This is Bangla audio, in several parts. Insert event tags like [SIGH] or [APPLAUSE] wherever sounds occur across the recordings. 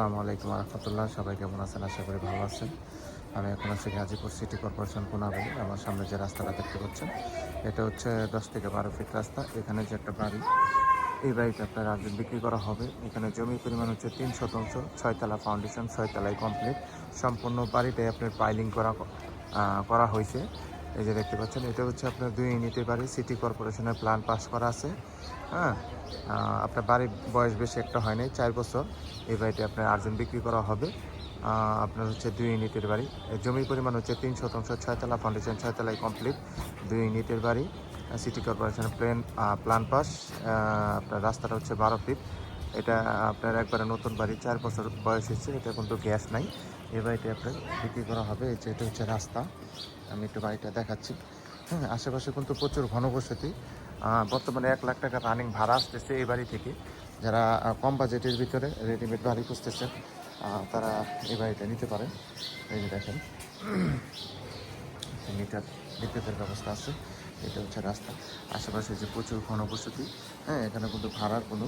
আসসালামু আলাইকুম সবাই কেমন আছেন? আশা করি ভালো আছেন। আমি এখন আছি গাজীপুর সিটি কর্পোরেশন কোনাবাড়ি আমার সামনে যে রাস্তাটা দেখতে পাচ্ছেন, এটা হচ্ছে দশ থেকে বারো ফিট রাস্তা। এখানে যে একটা বাড়ি, এই বাড়িটা আপনার আজ বিক্রি করা হবে। এখানে জমির পরিমাণ হচ্ছে তিন শতাংশ, ছয়তলা ফাউন্ডেশন ছয়তলায় কমপ্লিট সম্পূর্ণ বাড়িটাই আপনার পাইলিং করা করা হয়েছে। এই যে দেখতে পাচ্ছেন, এটা হচ্ছে আপনার দুই ইউনিটের বাড়ি, সিটি কর্পোরেশনের প্ল্যান পাস করা আছে হ্যাঁ? আপনার বাড়ির বয়স বেশি একটা হয়নি চার বছর। এই বাড়িটি আপনার আর্জেন্ট বিক্রি করা হবে। আপনার হচ্ছে দুই ইউনিটের বাড়ি। জমির পরিমাণ হচ্ছে তিন শতাংশ ছয়তলা ফাউন্ডেশন ছয়তলায় কমপ্লিট দুই ইউনিটের বাড়ি সিটি কর্পোরেশনের প্লেন প্ল্যান পাস আপনার রাস্তাটা হচ্ছে বারো ফিট এটা আপনার একবারে নতুন বাড়ি, চার বছর বয়স হচ্ছে এটা কিন্তু গ্যাস নাই। এই বাড়িটি আপনার বিক্রি করা হবে, এই যে এটা হচ্ছে রাস্তা। আমি একটু বাড়িটা দেখাচ্ছি। হ্যাঁ আশেপাশে কিন্তু প্রচুর ঘনবসতি। বর্তমানে এক লাখ টাকা রানিং ভাড়া আসতেছে এই বাড়ি থেকে। যারা কম বাজেটের ভিতরে রেডিমেড বাড়ি খুঁজতেছেন তারা এই বাড়িটা নিতে পারেন। এই যে দেখেন। [CLEARS THROAT] মিটার। বিদ্যুতের ব্যবস্থা আছে, এটা হচ্ছে রাস্তা। আশেপাশে যে প্রচুর ঘনবসতি হ্যাঁ এখানে কিন্তু ভাড়ার কোনো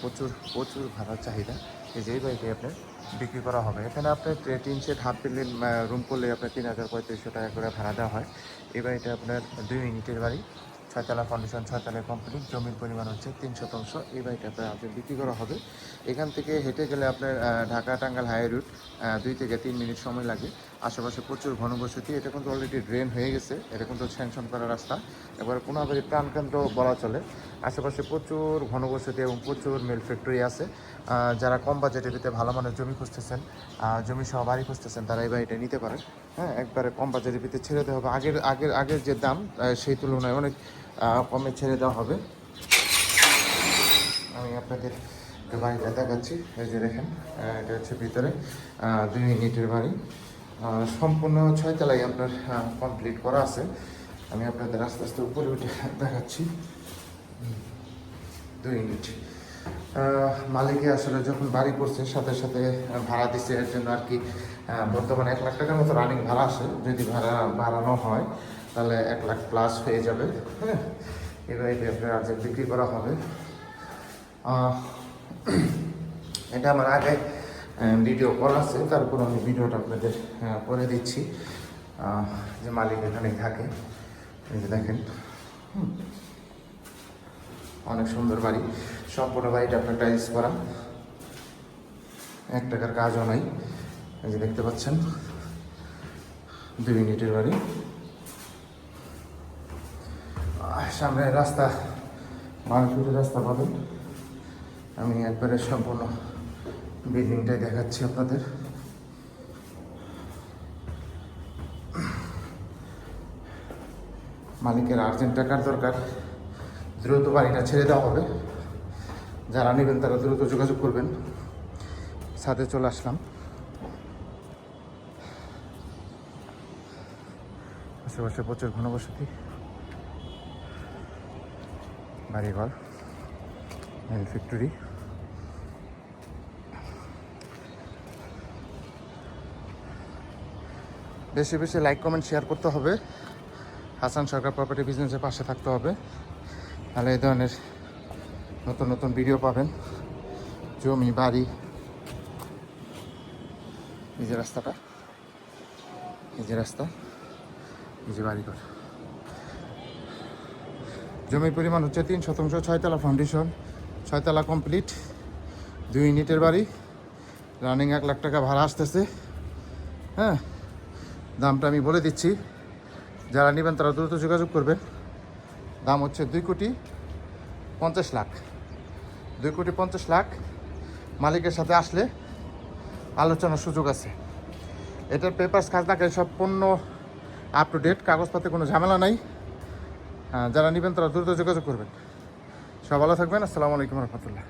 প্রচুর প্রচুর ভাড়ার চাহিদা। এই যে এই আপনার বিক্রি করা হবে। এখানে আপনার তিন সেট হাফ বিল্ডিং রুম করলে আপনার তিন হাজার পঁয়ত্রিশশো টাকা করে ভাড়া দেওয়া হয়। এই বাড়িটা আপনার দুই ইউনিটের বাড়ি। ছয়তলা ফাউন্ডেশন ছয়তলা কমপ্লিট জমির পরিমাণ হচ্ছে তিন শতাংশ। এই বাড়িটা আপনার আপনার বিক্রি করা হবে। এখান থেকে হেঁটে গেলে আপনার ঢাকা টাঙ্গাল হাই রুট দুই থেকে তিন মিনিট সময় লাগে। আশেপাশে প্রচুর ঘনবসতি এটা কিন্তু অলরেডি ড্রেন হয়ে গেছে। এটা কিন্তু স্যাংশন করা রাস্তা। এবার কোনাবাড়ি প্রাণকেন্দ্র বলা চলে। আশেপাশে প্রচুর ঘনবসতি এবং প্রচুর মিল ফ্যাক্টরি আছে। যারা কম বাজেটের ভিতরে ভালো মানের জমি খুঁজতেছেন জমি সহ বাড়ি খুঁজতেছেন, তারা এই বাড়িটা নিতে পারেন। হ্যাঁ একবারে কম বাজেটের ভিতরে ছেড়ে দেওয়া হবে। আগের আগের আগের যে দাম সেই তুলনায় অনেক কমে ছেড়ে দেওয়া হবে। আমি আপনাদের বাড়িটা দেখাচ্ছি। এই যে দেখেন এটা হচ্ছে ভিতরে দুই ইউনিটের বাড়ি। সম্পূর্ণ ছয়তলায় আপনার কমপ্লিট করা আছে। আমি আপনাদের আস্তে আস্তে উপরে উঠে দেখাচ্ছি। দুই ইউনিট মালিকে আসলে যখন বাড়ি করছে সাথে সাথে ভাড়া দিচ্ছে এর জন্য আর কি বর্তমানে এক লাখ টাকার মতো রানিং ভাড়া আসে যদি ভাড়া বাড়ানো হয় তাহলে এক লাখ প্লাস হয়ে যাবে হ্যাঁ? এবার এটা আপনার আজ বিক্রি করা হবে। এটা আমার আগে ভিডিও করা আছে, তারপর আমি ভিডিওটা আপনাদের করে দিচ্ছি। যে মালিক এখানেই থাকে। এই দেখেন অনেক সুন্দর বাড়ি। সম্পূর্ণ বাড়িটা আপনার টাইলস করা। এক টাকার কাজও নাই। এই যে দেখতে পাচ্ছেন, দুই মিনিটের বাড়ি। সামনে রাস্তা মার্কেটের রাস্তা পাবেন। আমি একবারে সম্পূর্ণ বিল্ডিংটাই দেখাচ্ছি আপনাদের। মালিকের আর্জেন্ট টাকার দরকার, দ্রুত বাড়িটা ছেড়ে দেওয়া হবে। যারা নেবেন তারা দ্রুত যোগাযোগ করবেন। সাথে চলে আসলাম। আশেপাশে প্রচুর ঘনবসতি। বাড়িঘর মিল ফ্যাক্টরি। বেশি বেশি লাইক কমেন্ট শেয়ার করতে হবে। হাসান সরকার প্রপার্টি বিজনেসের পাশে থাকতে হবে। তাহলে এই ধরনের নতুন নতুন ভিডিও পাবেন। জমি, বাড়ি। এই যে রাস্তাটা। এই যে রাস্তা, এই যে বাড়িঘর। জমির পরিমাণ হচ্ছে তিন শতাংশ, ছয়তলা ফাউন্ডেশন ছয়তলা কমপ্লিট দুই ইউনিটের বাড়ি। রানিং এক লাখ টাকা ভাড়া আসতেছে। হ্যাঁ দামটা আমি বলে দিচ্ছি। যারা নেবেন তারা দ্রুত যোগাযোগ করবেন। দাম হচ্ছে দুই কোটি পঞ্চাশ লাখ। দুই কোটি পঞ্চাশ লাখ মালিকের সাথে আসলে আলোচনার সুযোগ আছে। এটার পেপার্স খাজনাকে সব পণ্য আপ টু ডেট কাগজপত্রে কোনো ঝামেলা নাই। যারা নেবেন তারা দ্রুত যোগাযোগ করবেন। সব ভালো থাকবেন। আসসালামু আলাইকুম রহমতুল্লাহ।